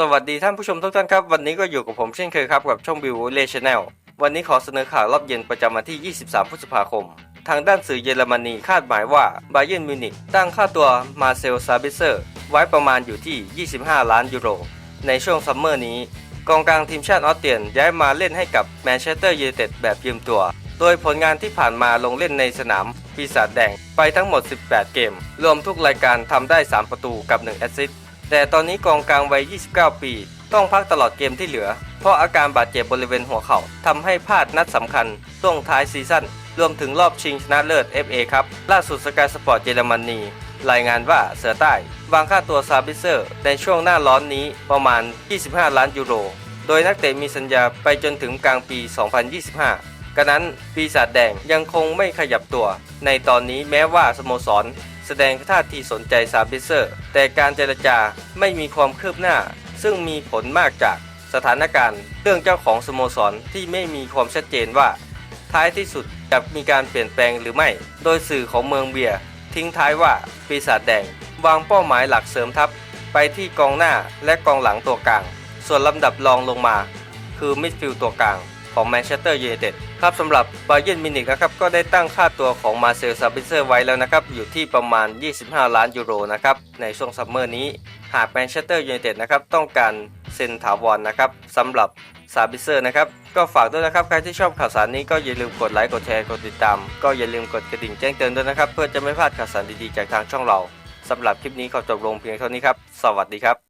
สวัสดีท่านผู้ชมทุกท่านครับ วันนี้ก็อยู่กับผมเช่นเคยครับ กับช่องบิวเลชแนลวันนี้ขอเสนอข่าวรอบเย็นประจำวันที่ 23 พฤษภาคม ทางด้านสื่อเยอรมนีคาดหมายว่าบาเยนมิวนิกตั้งค่าตัวมาเซลซาบิเซอร์ไว้ประมาณอยู่ที่ 25 ล้านยูโร ในช่วงซัมเมอร์นี้ กองกลางทีมชาติออสเตรียย้ายมาเล่นให้กับแมนเชสเตอร์ยูไนเต็ดแบบยืมตัว โดยผลงานที่ผ่านมาลงเล่นในสนามปีศาจแดงไปทั้งหมด 18 เกม รวมทุกรายการทำได้ 3 ประตูกับ 1 แอสซิสต์ แต่ตอนนี้กองกลางวัย 29 ปี ต้องพักตลอดเกมที่เหลือ เพราะอาการบาดเจ็บบริเวณหัวเข่าทำให้พลาดนัดสำคัญช่วงท้ายซีซั่นรวมถึงรอบชิงชนะเลิศ FA ครับ ล่าสุดสกายสปอร์ตเยอรมนีรายงานว่าเสือใต้วางค่าตัวซาบิเซอร์ ในช่วงหน้าร้อนนี้ประมาณ 25 ล้านยูโร โดยนักเตะมีสัญญาไปจนถึงกลางปี 2025กระนั้นปีศาจแดงยังคงไม่ขยับตัว ในตอนนี้แม้ว่าสโมสร แสดงท่าทีสนใจซาบิเซอร์ แต่การเจรจาไม่มีความคืบหน้า ซึ่งมีผลมากจากสถานการณ์เรื่องเจ้าของสโมสรที่ไม่มีความชัดเจนว่า ท้ายที่สุดจะมีการเปลี่ยนแปลงหรือไม่ โดยสื่อของเมืองเบียร์ทิ้งท้ายว่าปีศาจแดง วางเป้าหมายหลักเสริมทัพ ไปที่กองหน้าและกองหลังตัวกลาง ส่วนลำดับรองลงมา คือมิดฟิลด์ตัวกลาง ของแมนเชสเตอร์ยูไนเต็ดครับสำหรับบาเยิร์นมิวนิกนะครับก็ได้ตั้งค่าตัวของมาเซลซาบิเซอร์ไว้แล้วนะครับอยู่ที่ประมาณ 25 ล้านยูโรนะครับในช่วงซัมเมอร์นี้ หากแมนเชสเตอร์ยูไนเต็ดนะครับต้องการเซ็นถาวรนะครับสำหรับซาบิเซอร์นะครับก็ฝากด้วยนะครับใครที่ชอบข่าวสารนี้ก็อย่าลืมกดไลค์กดแชร์กดติดตาม ก็อย่าลืมกดกระดิ่งแจ้งเตือนด้วยนะครับเพื่อจะไม่พลาดข่าวสารดีๆจากทางช่องเราสำหรับคลิปนี้ขอจบลงเพียงเท่านี้ครับ สวัสดีครับ